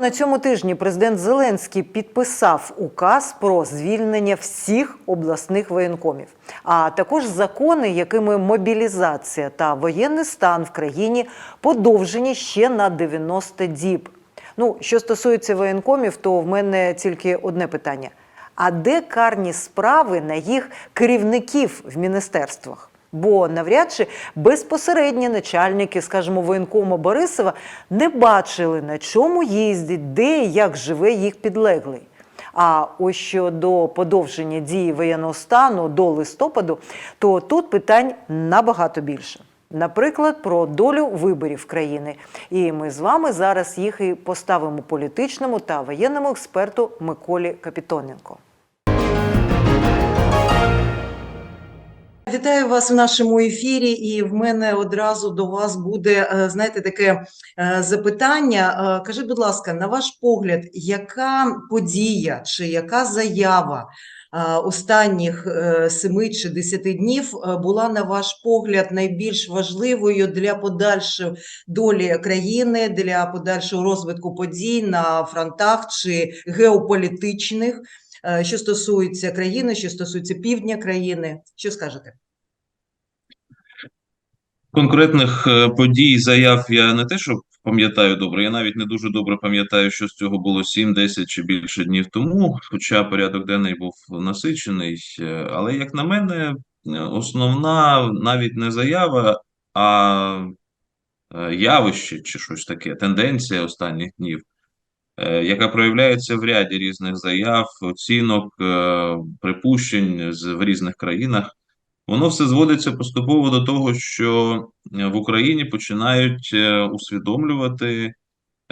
На цьому тижні президент Зеленський підписав указ про звільнення всіх обласних воєнкомів, а також закони, якими мобілізація та воєнний стан в країні подовжені ще на 90 діб. Ну, що стосується воєнкомів, то в мене тільки одне питання: а де карні справи на їх керівників в міністерствах? Бо навряд чи безпосередні начальники, скажімо, воєнкому Борисова не бачили, на чому їздить, де і як живе їх підлеглий. А ось щодо подовження дії воєнного стану до листопаду, то тут питань набагато більше. Наприклад, про долю виборів країни. І ми з вами зараз їх і поставимо політичному та воєнному експерту Миколі Капітоненко. Вітаю вас в нашому ефірі, і в мене одразу до вас буде, е, знаєте, таке е, запитання. Е, Кажіть, будь ласка, на ваш погляд, яка подія чи яка заява останніх семи чи десяти днів була, на ваш погляд, найбільш важливою для подальшої долі країни, для подальшого розвитку подій на фронтах чи геополітичних? Е, Що стосується країни, що стосується півдня країни, що скажете? Конкретних е, подій, заяв я не те, що пам'ятаю добре, я навіть не дуже добре пам'ятаю, що з цього було 7, 10 чи більше днів тому, хоча порядок денний був насичений. Е, Але, як на мене, основна навіть не заява, а явище чи щось таке, тенденція останніх днів, яка проявляється в ряді різних заяв, оцінок, е, припущень в різних країнах. Воно все зводиться поступово до того, що е, в Україні починають е, усвідомлювати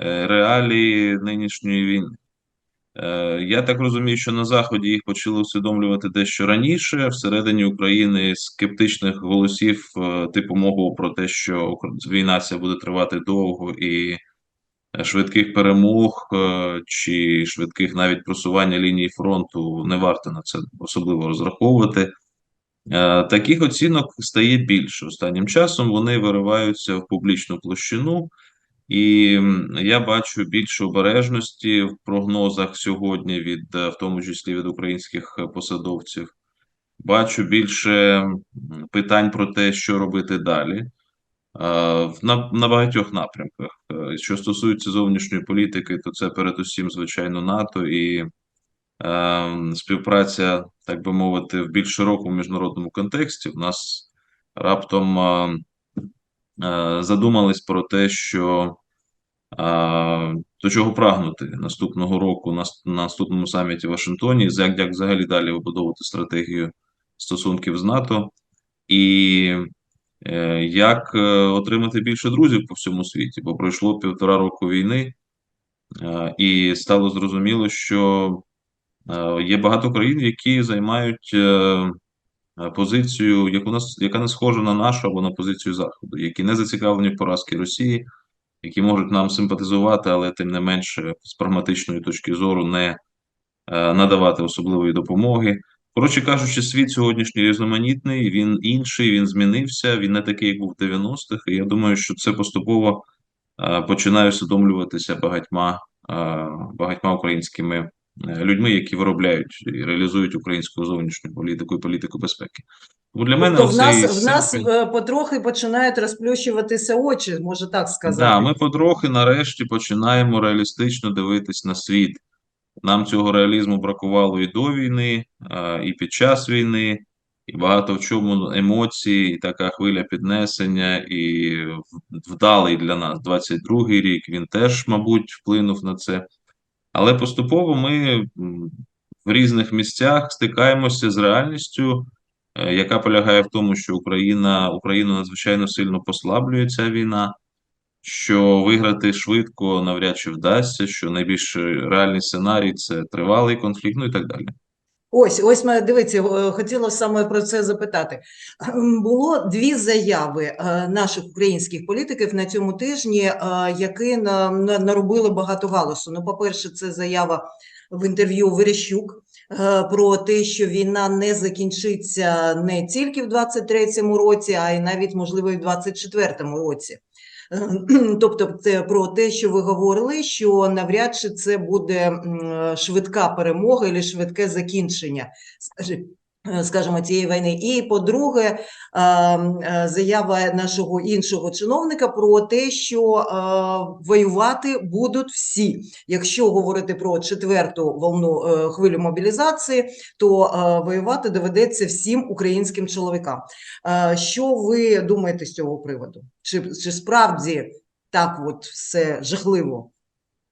е, реалії нинішньої війни. Е, Я так розумію, що на Заході їх почали усвідомлювати дещо раніше. Всередині України скептичних голосів, е, типу мого про те, що війна ця буде тривати довго і е, швидких перемог е, чи швидких навіть просування лінії фронту не варто на це особливо розраховувати. Е, Таких оцінок стає більше останнім часом. Вони вириваються в публічну площину, і я бачу більше обережності в прогнозах сьогодні, від е, в тому числі від українських посадовців. Бачу більше питань про те, що робити далі. Е, На, на багатьох напрямках. Е, Що стосується зовнішньої політики, то це передусім, звичайно, НАТО і е, співпраця, так би мовити, в більш широкому міжнародному контексті. У нас раптом е, е, задумались про те, що е, до чого прагнути наступного року на, на наступному саміті в Вашингтоні, як, як взагалі далі вибудовувати стратегію стосунків з НАТО, і як е, отримати більше друзів по всьому світі, бо пройшло півтора року війни, е, і стало зрозуміло, що Е, Є багато країн, які займають е, е, позицію, яку нас, яка не схожа на нашу або на позицію Заходу, які не зацікавлені в поразці Росії, які можуть нам симпатизувати, але тим не менше з прагматичної точки зору не е, надавати особливої допомоги. Коротше кажучи, світ сьогоднішній різноманітний, він інший, він змінився, він не такий, як був в 90-х. І я думаю, що це поступово починає усвідомлюватися багатьма, багатьма українськими е, людьми, які виробляють і реалізують українську зовнішню політику і політику безпеки. Тому для мене Тобто в нас, в нас серпень- е, потрохи починають розплющуватися очі, може так сказати. Да, ми потрохи нарешті починаємо реалістично дивитись на світ. Нам цього реалізму бракувало і до війни, і під час війни, і багато в чому емоції, і така хвиля піднесення, і вдалий для нас 22-й рік. Він теж, мабуть, вплинув на це. Але поступово ми в різних місцях стикаємося з реальністю, е, яка полягає в тому, що Україна, Україну надзвичайно сильно послаблює ця війна що виграти швидко навряд чи вдасться, що найбільш реальний сценарій це тривалий конфлікт, ну і так далі. Ось, ось ми дивіться, е, хотіла саме про це запитати. Ем, Було дві заяви е, наших українських політиків на цьому тижні, е, які на- на- наробили багато галасу. Ну, по-перше, це заява в інтерв'ю Верещук е, про те, що війна не закінчиться не тільки в 23-му році, а й навіть, можливо, і в 24-му році. Тобто, це про те, що ви говорили, що навряд чи це буде швидка перемога і швидке закінчення, е, скажімо, цієї війни. І по-друге, е, е, заява нашого іншого чиновника про те, що е, воювати будуть всі. Якщо говорити про четверту волну е, хвилю мобілізації, то е, воювати доведеться всім українським чоловікам. Е, Що ви думаєте з цього приводу? Чи, чи справді так от все жахливо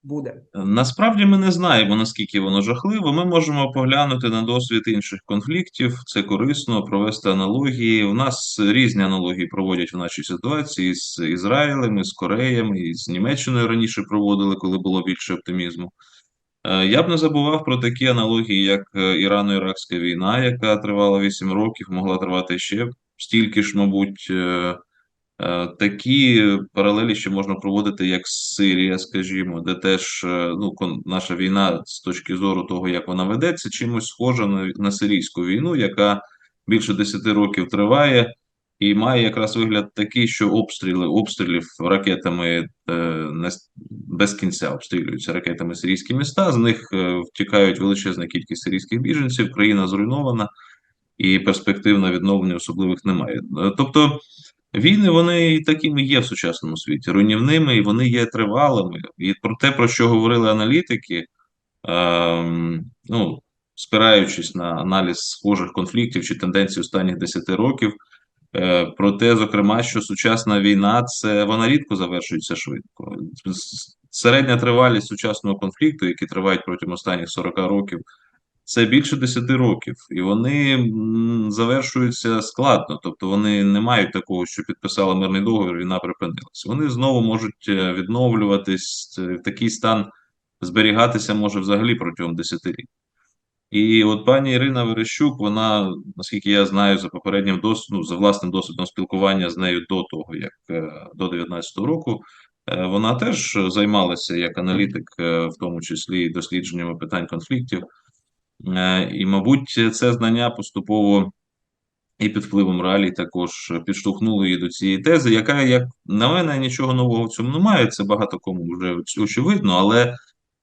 буде? Насправді ми не знаємо, наскільки воно жахливо. Ми можемо поглянути на досвід інших конфліктів. Це корисно провести аналогії. У нас різні аналогії проводять в нашій ситуації з Ізраїлем, з Кореєм, і з Німеччиною раніше проводили, коли було більше оптимізму. Е, Я б не забував про такі аналогії, як е, Ірано-Іракська війна, яка тривала 8 років, могла тривати ще стільки ж, мабуть. Е, Такі паралелі ще можна проводити, як Сирія, скажімо, де теж е, ну, наша війна з точки зору того, як вона ведеться, чимось схожа на, на сирійську війну, яка більше 10 років триває, і має якраз вигляд такий, що обстріли обстрілів ракетами е, без кінця обстрілюються ракетами сирійські міста. З них втікають величезна кількість сирійських біженців, країна зруйнована, і перспектив на відновлення особливих немає. Тобто. Війни вони і такими є в сучасному світі, руйнівними, і вони є тривалими. І про те, про що говорили аналітики, ем, ну, спираючись на аналіз схожих конфліктів чи тенденцій останніх 10 років, е, про те, зокрема, що сучасна війна це вона рідко завершується швидко. Середня тривалість сучасного конфлікту, який тривають протягом останніх 40 років, це більше 10 років, і вони завершуються складно. Тобто вони не мають такого, що підписали мирний договір, війна припинилася. Вони знову можуть е, відновлюватись, е, такий стан зберігатися може взагалі протягом десятиліть. І от пані Ірина Верещук, вона, наскільки я знаю, за попереднім досвідом, ну, за власним досвідом спілкування з нею до того, як е, до 19-го року, вона теж займалася як аналітик, в тому числі дослідженнями питань конфліктів. Е, І, мабуть, це знання поступово і під впливом реалій також підштовхнуло її до цієї тези, яка, як на мене, нічого нового в цьому немає. Це багато кому вже очевидно, але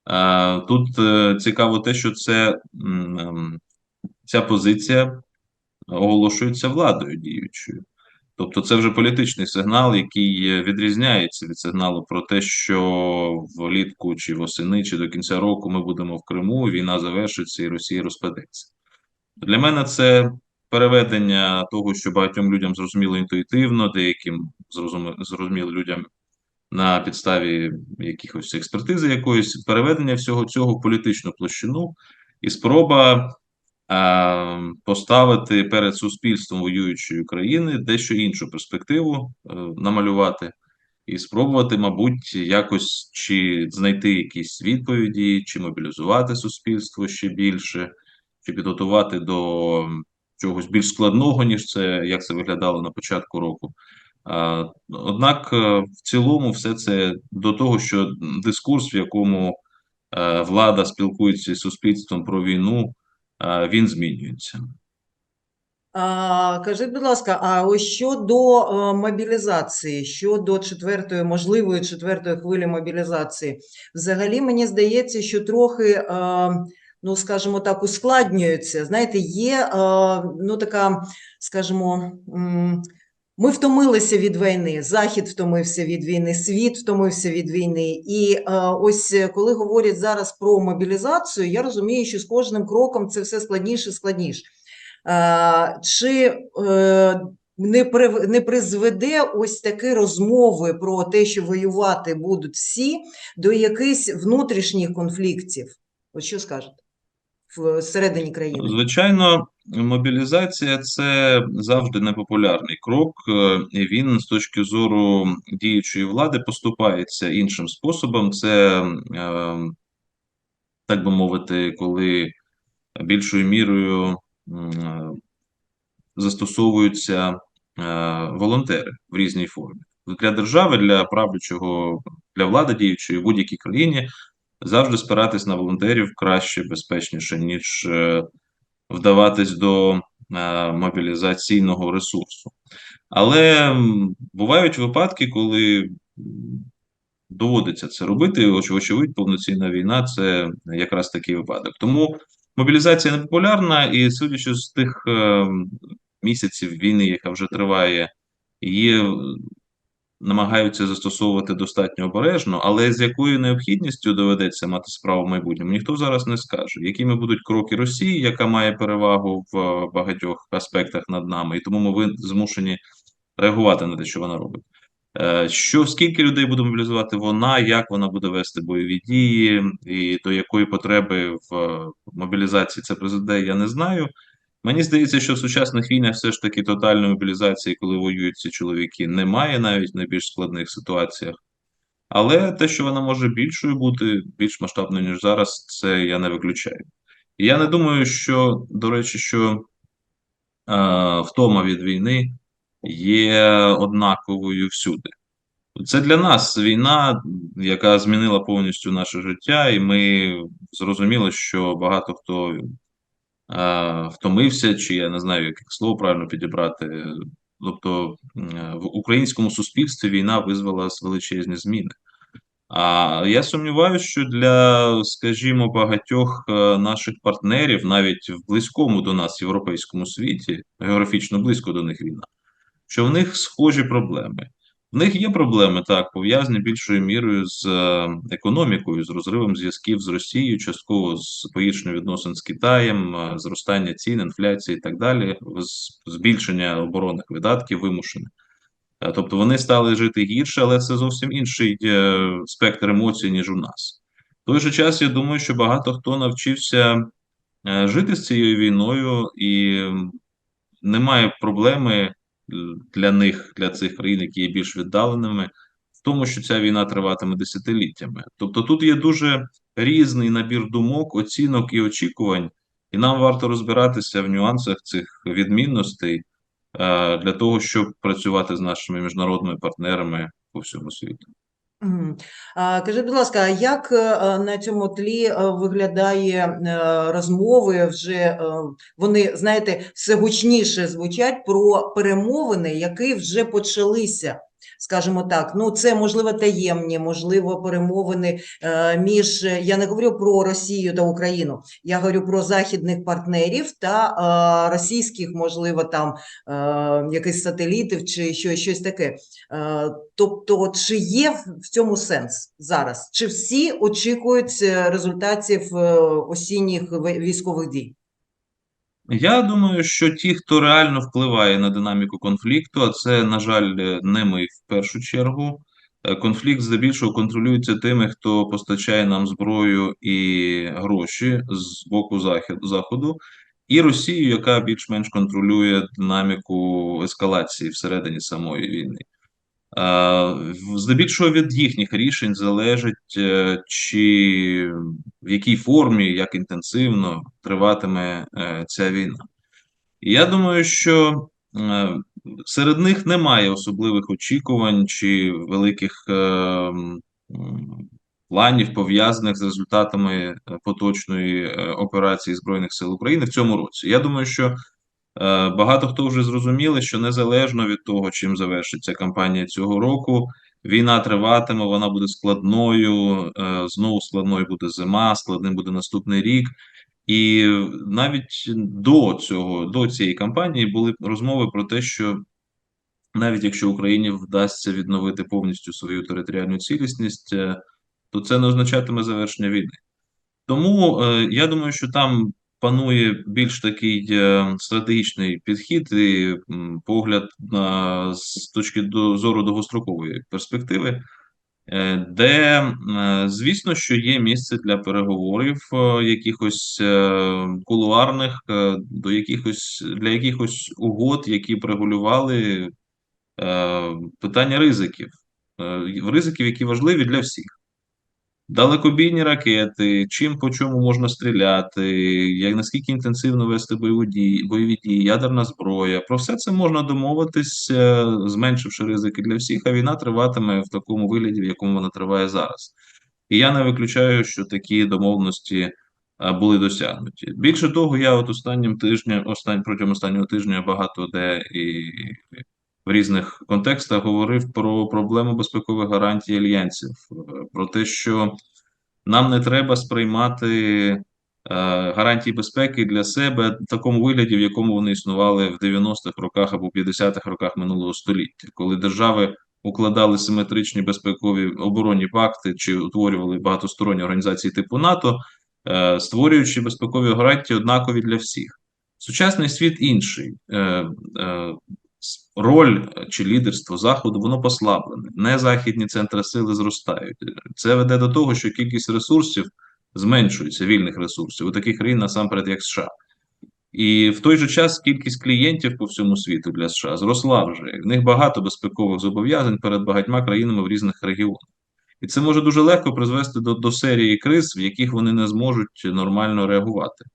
е, тут е, цікаво те, що це ем, ця позиція оголошується владою діючою. Тобто це вже політичний сигнал, який е, відрізняється від сигналу про те, що влітку чи восени, чи до кінця року ми будемо в Криму, війна завершиться і Росія розпадеться. Для мене це переведення того, що багатьом людям зрозуміло інтуїтивно, деяким зрозуміло людям на підставі якихось експертизи якоїсь, переведення всього цього в політичну площину і спроба поставити перед суспільством воюючої країни дещо іншу перспективу е, намалювати, і спробувати, мабуть, якось чи знайти якісь відповіді, чи мобілізувати суспільство ще більше, чи підготувати до чогось більш складного, ніж це як це виглядало на початку року. Однак, е, в цілому, все це до того, що дискурс, в якому е, влада спілкується з суспільством про війну, е, він змінюється. А, кажіть, будь ласка, а щодо е, мобілізації, щодо четвертої, можливої четвертої хвилі мобілізації, взагалі мені здається, що трохи, е, ну скажімо так, ускладнюється. Знаєте, є е, ну така, скажімо, ми втомилися від війни, Захід втомився від війни, світ втомився від війни. І е, ось е, коли говорять зараз про мобілізацію, я розумію, що з кожним кроком це все складніше і складніше. Е, Чи е, не прив- не призведе ось такі розмови про те, що воювати будуть всі, до якихось внутрішніх конфліктів? От що скажете всередині країни? Звичайно, мобілізація це завжди непопулярний крок, е, і він з точки зору діючої влади поступається іншим способом. Це, е, так би мовити, коли більшою мірою е, застосовуються е, волонтери в різній формі. Для держави, для правлячого, для влади діючої в будь-якій країні завжди спиратись на волонтерів краще, безпечніше, ніж е, вдаватись до е, мобілізаційного ресурсу. Але бувають випадки, коли доводиться це робити. Оч- Вочевидь, повноцінна війна це якраз такий випадок. Тому мобілізація не популярна, і судячи з тих е, місяців війни, яка вже триває, е, намагаються застосовувати достатньо обережно, але з якою необхідністю доведеться мати справу в майбутньому, ніхто зараз не скаже. Якими будуть кроки Росії, яка має перевагу в е, багатьох аспектах над нами, і тому ми змушені реагувати на те, що вона робить. Е, Що скільки людей буде мобілізувати вона, як вона буде вести бойові дії, і до якої потреби в е, мобілізації це призведе, я не знаю. Мені здається, що в сучасних війнах все ж таки тотальної мобілізації, коли воюють ці чоловіки, немає навіть в найбільш складних ситуаціях. Але те, що вона може більшою бути, більш масштабною, ніж зараз, це я не виключаю. І я не думаю, що, до речі, що е, втома від війни є однаковою всюди. Це для нас війна, яка змінила повністю наше життя, і ми зрозуміли, що багато хто втомився, чи я не знаю, яке слово правильно підібрати. Тобто в українському суспільстві війна визвала величезні зміни. А я сумніваюся, що для, скажімо, багатьох е, наших партнерів, навіть в близькому до нас європейському світі, географічно близько до них війна, що в них схожі проблеми. В них є проблеми, так, пов'язані більшою мірою з е, економікою, з розривом зв'язків з Росією, частково з погіршенням відносин з Китаєм, е, зростання цін, інфляції і так далі, збільшення оборонних видатків вимушене. Е, Тобто вони стали жити гірше, але це зовсім інший спектр емоцій, ніж у нас. В той же час я думаю, що багато хто навчився жити з цією війною, і немає проблеми для них, для цих країн, які є більш віддаленими, в тому, що ця війна триватиме десятиліттями. Тобто тут є дуже різний набір думок, оцінок і очікувань, і нам варто розбиратися в нюансах цих відмінностей е, для того, щоб працювати з нашими міжнародними партнерами по всьому світу. Кажіть, будь ласка, як е, на цьому тлі е, виглядає е, розмови вже, вони, знаєте, все гучніше звучать про перемовини, які вже почалися, скажімо так. Ну, це, можливо, таємні, можливо, перемовини е, між, я не говорю про Росію та Україну, я говорю про західних партнерів та е, російських, можливо, там е, якихось сателітів чи що, щось таке. Тобто, чи є в цьому сенс зараз? Чи всі очікують результатів осінніх військових дій? Я думаю, що ті, хто реально впливає на динаміку конфлікту, а це, на жаль, не ми в першу чергу. Е, Конфлікт здебільшого контролюється тими, хто постачає нам зброю і гроші з боку заходу, і Росію, яка більш-менш контролює динаміку ескалації всередині самої війни. Е, Здебільшого від їхніх рішень залежить, е, чи в якій формі, як інтенсивно триватиме е, ця війна. Я думаю, що серед них немає особливих очікувань чи великих планів, пов'язаних з результатами поточної операції Збройних сил України в цьому році. Я думаю, що багато хто вже зрозуміли, що незалежно від того, чим завершиться кампанія цього року, війна триватиме, вона буде складною, е, знову складною буде зима, складним буде наступний рік. І навіть до цього, до цієї кампанії були розмови про те, що навіть якщо Україні вдасться відновити повністю свою територіальну цілісність, е, то це не означатиме завершення війни. Тому е, я думаю, що там панує більш такий е, стратегічний підхід і погляд на, з точки зору довгострокової перспективи. Е, Де, е, звісно, що є місце для переговорів е, якихось е, кулуарних, е, до якихось для якихось угод, які б регулювали е, питання ризиків, Е, ризиків, які важливі для всіх. Далекобійні ракети, чим по чому можна стріляти, як наскільки інтенсивно вести бойові дії, бойові дії, ядерна зброя. Про все це можна домовитись, зменшивши ризики для всіх, а війна триватиме в такому вигляді, в якому вона триває зараз. І я не виключаю, що такі домовленості були досягнуті. Більше того, я от останнім тижнем, остань, протягом останнього тижня багато де і в різних контекстах говорив про проблему безпекових гарантій альянсів, е, про те, що нам не треба сприймати е, гарантії безпеки для себе в такому вигляді, в якому вони існували в 90-х роках або 50-х роках минулого століття, коли держави укладали симетричні безпекові оборонні пакти чи утворювали багатосторонні організації типу НАТО, е, створюючи безпекові гарантії однакові для всіх. Сучасний світ інший. Е, е, Роль чи лідерство Заходу воно послаблене. Не західні центри сили зростають. Це веде до того, що кількість ресурсів зменшується, вільних ресурсів у таких країн насамперед, як США. І в той же час кількість клієнтів по всьому світу для США зросла вже. В них багато безпекових зобов'язань перед багатьма країнами в різних регіонах. І це може дуже легко призвести до, до серії криз, в яких вони не зможуть нормально реагувати.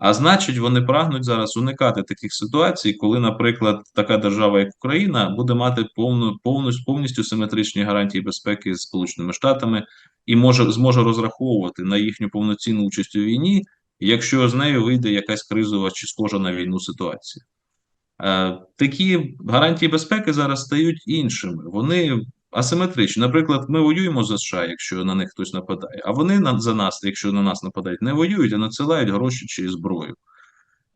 А значить, вони прагнуть зараз уникати таких ситуацій, коли, наприклад, така держава, як Україна, буде мати повну, повну, повністю симетричні гарантії безпеки з Сполученими Штатами і може зможе розраховувати на їхню повноцінну участь у війні, якщо з нею вийде якась кризова чи схожа на війну ситуація. Е, Такі гарантії безпеки зараз стають іншими. Вони асиметричні. Наприклад, ми воюємо за США, якщо на них хтось нападає, а вони на, за нас, якщо на нас нападають, не воюють, а надсилають гроші чи зброю.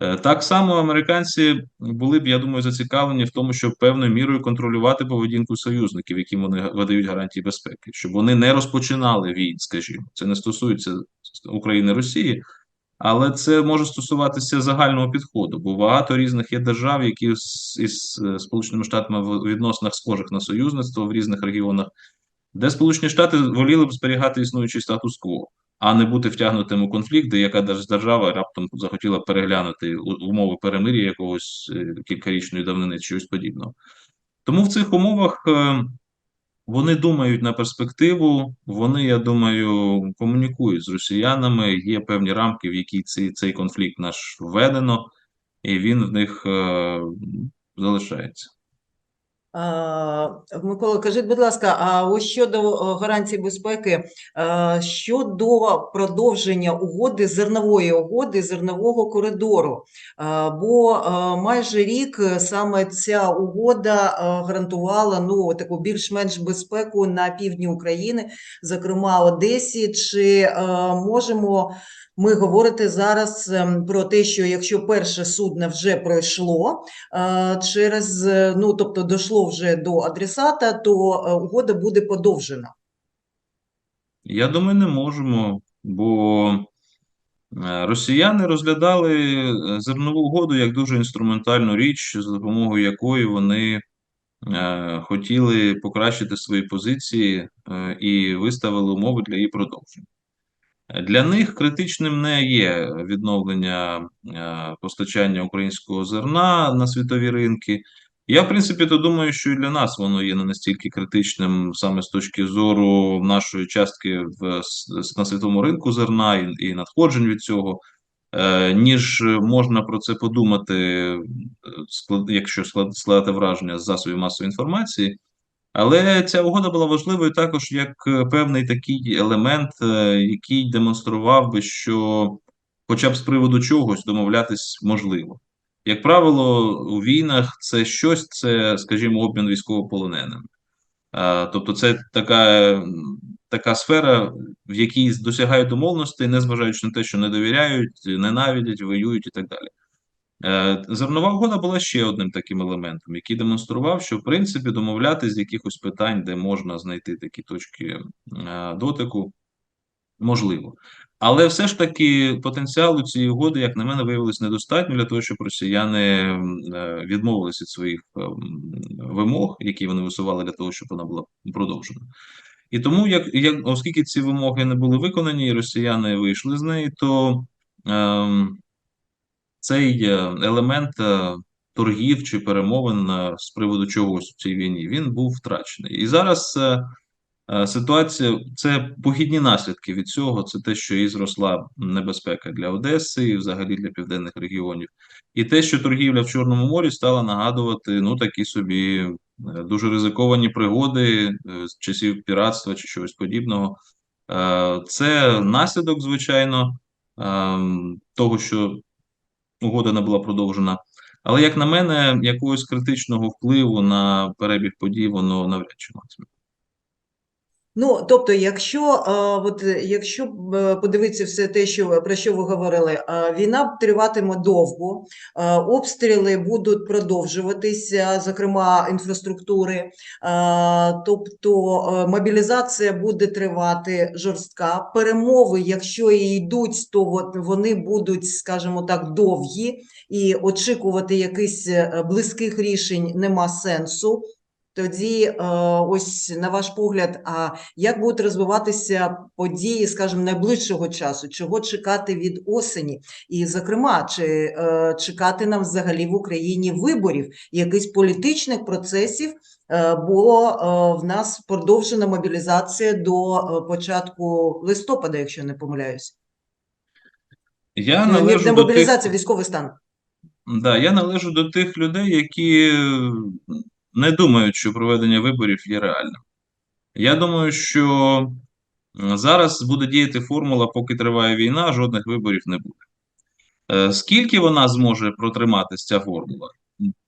Е, Так само американці були б, я думаю, зацікавлені в тому, щоб певною мірою контролювати поведінку союзників, яким вони видають гарантії безпеки, щоб вони не розпочинали війн, скажімо. Це не стосується України Росії, але це може стосуватися загального підходу, бо багато різних є держав, які із е, Сполученими Штатами в відносинах схожих на союзництво в різних регіонах, де Сполучені Штати воліли б зберігати існуючий статус-кво, а не бути втягнутим у конфлікт, де яка держ- держава раптом захотіла переглянути умови перемир'я якогось е, кількарічної давнини чи чогось подібного. Тому в цих умовах. Вони думають на перспективу, вони, я думаю, комунікують з росіянами. Є певні рамки, в які цей, цей конфлікт наш введено, і він в них е, залишається. Микола, кажіть, будь ласка, а ось щодо е, гарантій безпеки, е, щодо продовження угоди, зернової угоди, зернового коридору, Е, бо майже рік саме ця угода гарантувала ну, таку більш-менш безпеку на півдні України, зокрема Одесі. Чи можемо ми говорити зараз ем, про те, що якщо перше судно вже пройшло, е, через, е, ну, тобто дійшло вже до адресата, то е, угода буде подовжена. Я думаю, не можемо, бо росіяни розглядали зернову угоду як дуже інструментальну річ, за допомогою якої вони хотіли покращити свої позиції і виставили умови для її продовження. Для них критичним не є відновлення е, постачання українського зерна на світові ринки. Я, в принципі, то думаю, що і для нас воно є не настільки критичним саме з точки зору нашої частки в, на світовому ринку зерна і, і надходжень від цього, е, ніж можна про це подумати, е, склад- якщо склад- складати враження з засобів масової інформації. Але ця угода була важливою також як е, певний такий елемент, е, який демонстрував би, що хоча б з приводу чогось домовлятись можливо. Як правило, у війнах це щось, це, скажімо, обмін військовополоненими. Е, Тобто, це така, така сфера, в якій досягають домовленостей, незважаючи на те, що не довіряють, ненавидять, воюють і так далі. Е, Зернова угода була ще одним таким елементом, який демонстрував, що в принципі домовлятись з якихось питань, де можна знайти такі точки е, дотику, можливо. Але все ж таки потенціалу цієї угоди, як на мене, виявилось недостатньо для того, щоб росіяни е, відмовилися від своїх вимог, які вони висували для того, щоб вона була продовжена. І тому, як, як оскільки ці вимоги не були виконані, і росіяни вийшли з неї, то ем, цей е, елемент е, торгів чи перемовин е, з приводу чогось у цій війні він був втрачений. І зараз ситуація це похідні наслідки від цього. Це те, що і зросла небезпека для Одеси, і взагалі для південних регіонів, і те, що торгівля в Чорному морі стала нагадувати ну такі собі дуже ризиковані пригоди з часів піратства чи чогось подібного. Це наслідок, звичайно, ем, того, що угода не була продовжена. Але, як на мене, якогось критичного впливу на перебіг подій воно навряд чи матиме. Ну, тобто, якщо, е, от, е, якщо е, подивитися все те, що, про що ви говорили, війна триватиме довго, обстріли будуть продовжуватися, зокрема інфраструктури, тобто мобілізація буде тривати жорстка. Перемови, якщо і йдуть, то от вони будуть, скажімо так, довгі, і очікувати якихось близьких рішень нема сенсу. Тоді, е, ось на ваш погляд, а як будуть розвиватися події, скажімо, найближчого часу? Чого чекати від осені? І, зокрема, чи е, чекати нам взагалі в Україні виборів, якихось політичних процесів? Е, Бо в нас продовжена мобілізація до початку листопада, якщо не помиляюсь. Я не, належу не до тих, мобілізація, військовий стан. да, я належу до тих людей, які не думають, що проведення виборів є реальним. Я думаю, що зараз буде діяти формула, поки триває війна, жодних виборів не буде. Е, Скільки вона зможе протриматись, ця формула?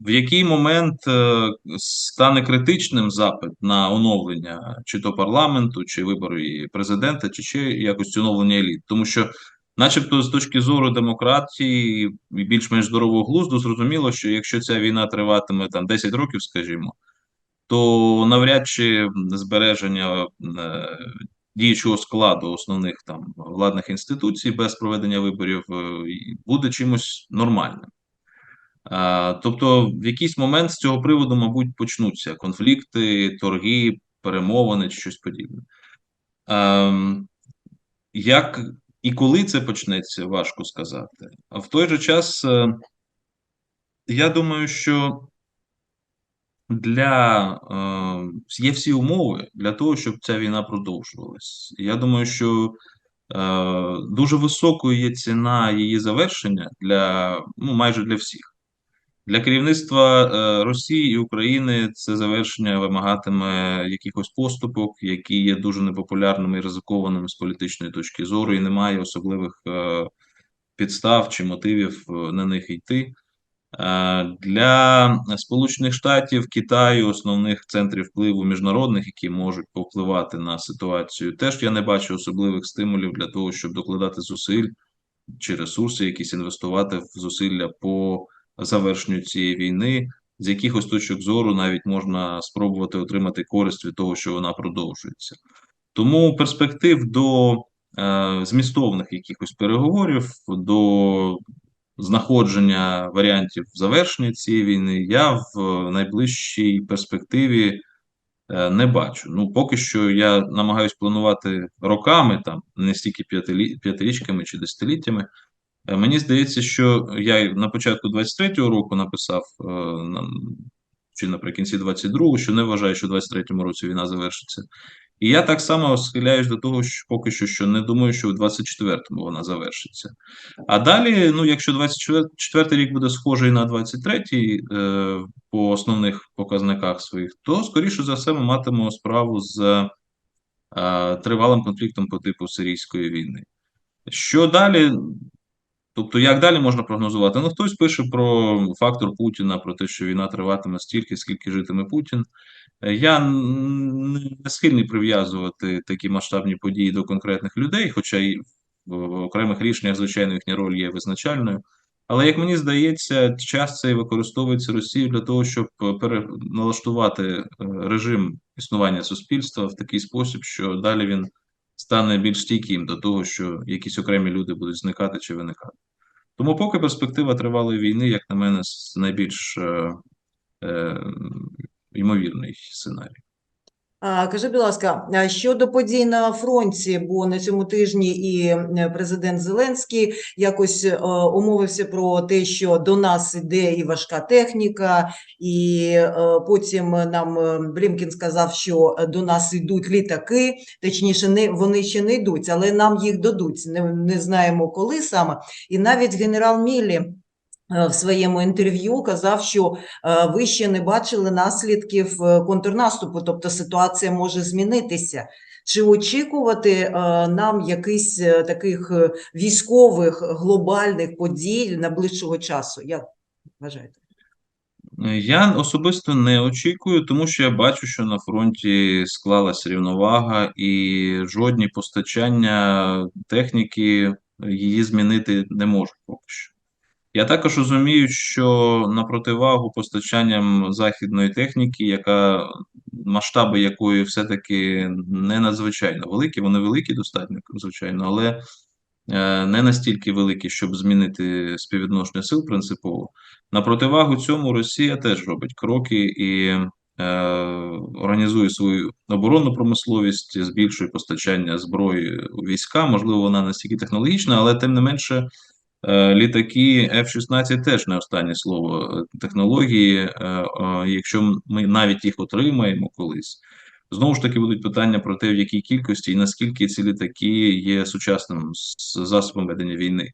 В який момент е, стане критичним запит на оновлення чи то парламенту, чи вибори президента, чи ще якось оновлення еліт? Тому що, начебто, з точки зору демократії і більш-менш здорового глузду, зрозуміло, що якщо ця війна триватиме там 10 років, скажімо, то навряд чи збереження е, діючого складу основних там владних інституцій без проведення виборів е, буде чимось нормальним. Тобто, в якийсь момент з цього приводу, мабуть, почнуться конфлікти, торги, перемовини чи щось подібне. Ем, Як і коли це почнеться, важко сказати. А в той же час, е, я думаю, що для е, є всі умови для того, щоб ця війна продовжувалась. Я думаю, що е, дуже високою є ціна її завершення для ну, майже для всіх. Для керівництва е, Росії і України це завершення вимагатиме якихось поступок, які є дуже непопулярними і ризикованими з політичної точки зору, і немає особливих е, підстав чи мотивів е, на них йти. Для Сполучених Штатів, Китаю, основних центрів впливу міжнародних, які можуть повпливати на ситуацію, теж я не бачу особливих стимулів для того, щоб докладати зусиль чи ресурси, якісь інвестувати в зусилля по завершенню цієї війни. З якихось точок зору навіть можна спробувати отримати користь від того, що вона продовжується. Тому перспектив до е, змістовних якихось переговорів, до знаходження варіантів завершення цієї війни я в найближчій перспективі е, не бачу. Ну, поки що я намагаюсь планувати роками, там не стільки п'ятирічками чи десятиліттями. Е, Мені здається, що я на початку 23-го року написав е, чи наприкінці 22-го, що не вважаю, що в 23-му році війна завершиться. І я так само схиляюсь до того, що поки що, що не думаю, що в 24-му вона завершиться. А далі, ну, якщо 24-й рік буде схожий на 23-й е, по основних показниках своїх, то скоріше за все ми матимемо справу з е, тривалим конфліктом по типу сирійської війни. Що далі? Тобто, як далі можна прогнозувати? Ну, хтось пише про фактор Путіна, про те, що війна триватиме стільки, скільки житиме Путін. Е, Я не схильний прив'язувати такі масштабні події до конкретних людей, хоча і в окремих рішеннях, звичайно, їхня роль є визначальною. Але як мені здається, час цей використовується Росією для того, щоб переналаштувати е, режим існування суспільства в такий спосіб, що далі він стане більш стійким до того, що якісь окремі люди будуть зникати чи виникати. Тому поки перспектива тривалої війни, як на мене, найбільш е, е, ймовірний сценарій. Кажи, будь ласка, щодо подій на фронті, бо на цьому тижні і е, президент Зеленський якось е, умовився про те, що до нас іде і важка техніка, і е, потім нам е, Блінкін сказав, що до нас йдуть літаки, точніше, не вони ще не йдуть, але нам їх дадуть. Не, не знаємо коли саме. І навіть генерал Міллі е, в своєму інтерв'ю казав, що е, ви ще не бачили наслідків е, контрнаступу, тобто ситуація може змінитися. Чи очікувати е, нам якихось е, таких е, військових глобальних подій найближчого часу? Як вважаєте? Я особисто не очікую, тому що я бачу, що на фронті склалася рівновага, і жодні постачання техніки її змінити не можуть поки що. Я також розумію, що на противагу постачанням західної техніки, яка масштаби якої все-таки не надзвичайно великі, вони великі достатньо, звичайно, але е, не настільки великі, щоб змінити співвідношення сил принципово. На противагу цьому Росія теж робить кроки і е, організує свою оборонну промисловість, збільшує постачання зброї війська. Можливо, вона настільки технологічна, але тим не менше. Е, Літаки F-16 теж не останнє слово е, технології. е, Якщо ми навіть їх отримаємо колись, знову ж таки будуть питання про те, в якій кількості і наскільки ці літаки є сучасним засобом ведення війни.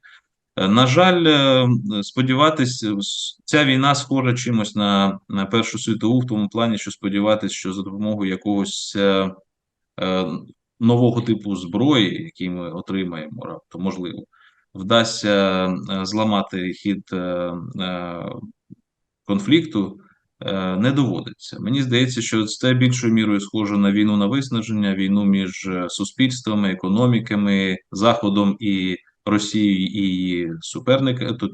На жаль, сподіватись, е, ця війна схожа чимось на, на Першу світову, в тому плані, що сподіватись, що за допомогою якогось нового типу зброї, який ми отримаємо раптом, можливо, вдасться е, зламати хід е, е, конфлікту, не доводиться. Мені здається, що це більшою мірою схоже на війну на виснаження, війну між суспільствами, економіками, Заходом і Росією і суперниками, то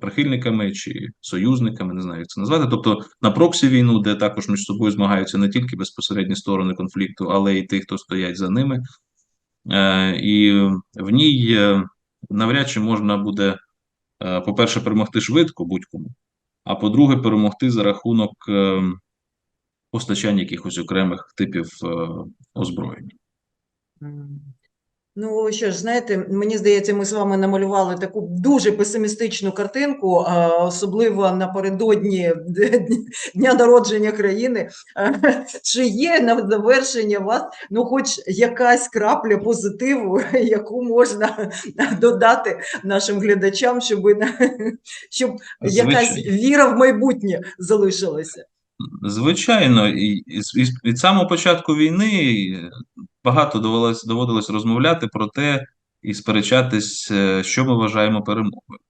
прихильниками чи союзниками, не знаю, як це назвати. Тобто на проксі війну, де також між собою змагаються не тільки безпосередні сторони конфлікту, але й ті, хто стоять за ними. І в ній навряд чи можна буде, е, по-перше, перемогти швидко будь-кому, а по-друге, перемогти за рахунок е, постачання якихось окремих типів е, озброєння. Ну, що ж, знаєте, мені здається, ми з вами намалювали таку дуже песимістичну картинку, особливо напередодні дня народження країни. Чи є на завершення вас, ну, хоч якась крапля позитиву, яку можна додати нашим глядачам, щоб, щоб якась віра в майбутнє залишилася? Звичайно, і, і, з- і з- від самого початку війни багато довелось, доводилось розмовляти про те і сперечатись, е, що ми вважаємо перемогою.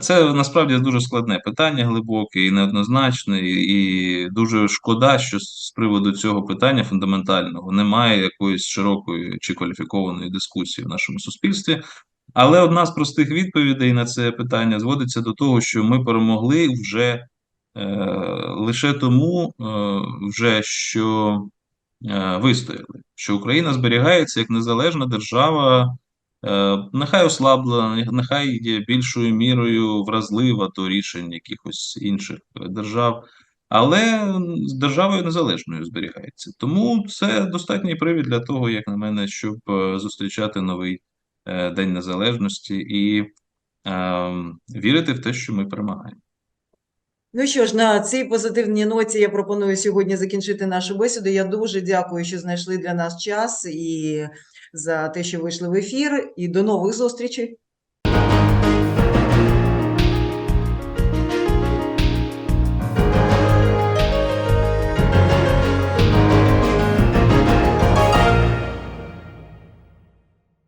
Це насправді дуже складне питання, глибоке і неоднозначне, і, дуже шкода, що з приводу цього питання фундаментального немає якоїсь широкої чи кваліфікованої дискусії в нашому суспільстві. Але одна з простих відповідей на це питання зводиться до того, що ми перемогли вже е, лише тому, е, вже що вистояли, що Україна зберігається як незалежна держава, е, нехай ослабла, нехай є більшою мірою вразлива до рішень якихось інших держав, але з державою незалежною зберігається. Тому це достатній привід для того, як на мене, щоб е, зустрічати новий е, День Незалежності і е, вірити в те, що ми перемагаємо. Ну що ж, на цій позитивній ноті я пропоную сьогодні закінчити нашу бесіду. Я дуже дякую, що знайшли для нас час і за те, що вийшли в ефір. І до нових зустрічей.